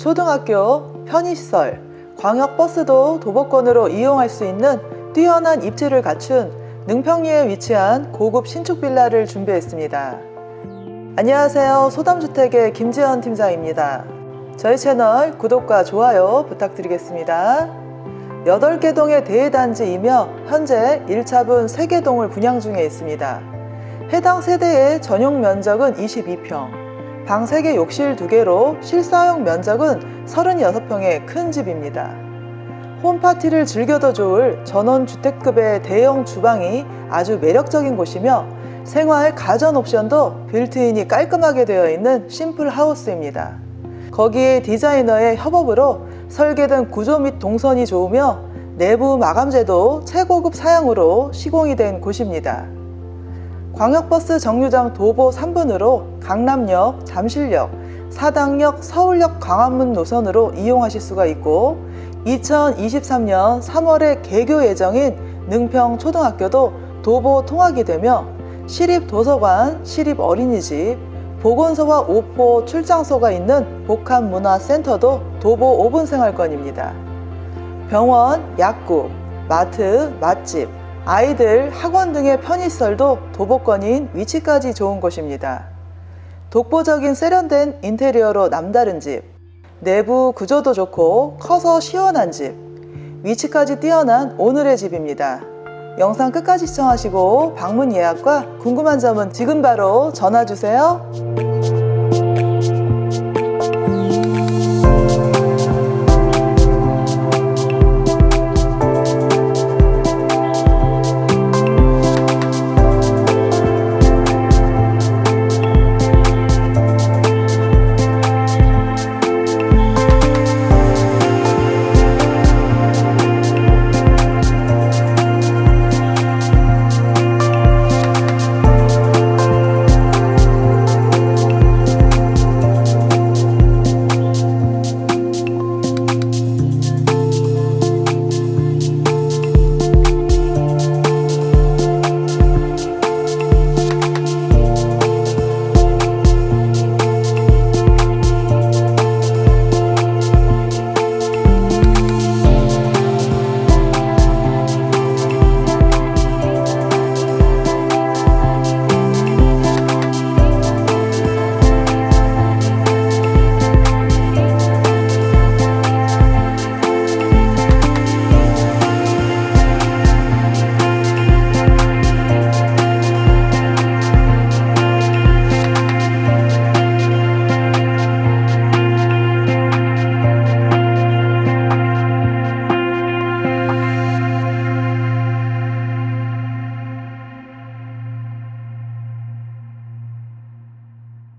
초등학교, 편의시설, 광역버스도 도보권으로 이용할 수 있는 뛰어난 입지를 갖춘 능평리에 위치한 고급 신축 빌라를 준비했습니다. 안녕하세요. 소담주택의 김지연 팀장입니다. 저희 채널 구독과 좋아요 부탁드리겠습니다. 8개 동의 대단지이며 현재 1차분 3개 동을 분양 중에 있습니다. 해당 세대의 전용 면적은 22평, 방 3개 욕실 2개로 실사용 면적은 36평의 큰 집입니다. 홈파티를 즐겨도 좋을 전원 주택급의 대형 주방이 아주 매력적인 곳이며 생활 가전 옵션도 빌트인이 깔끔하게 되어 있는 심플 하우스입니다. 거기에 디자이너의 협업으로 설계된 구조 및 동선이 좋으며 내부 마감재도 최고급 사양으로 시공이 된 곳입니다. 광역버스 정류장 도보 3분으로 강남역, 잠실역, 사당역, 서울역 광화문 노선으로 이용하실 수가 있고 2023년 3월에 개교 예정인 능평 초등학교도 도보 통학이 되며 시립 도서관, 시립 어린이집, 보건소와 오포 출장소가 있는 복합문화센터도 도보 5분 생활권입니다. 병원, 약국, 마트, 맛집, 아이들 학원 등의 편의시설도 도보권인 위치까지 좋은 곳입니다. 독보적인 세련된 인테리어로 남다른 집, 내부 구조도 좋고 커서 시원한 집, 위치까지 뛰어난 오늘의 집입니다. 영상 끝까지 시청하시고 방문 예약과 궁금한 점은 지금 바로 전화 주세요.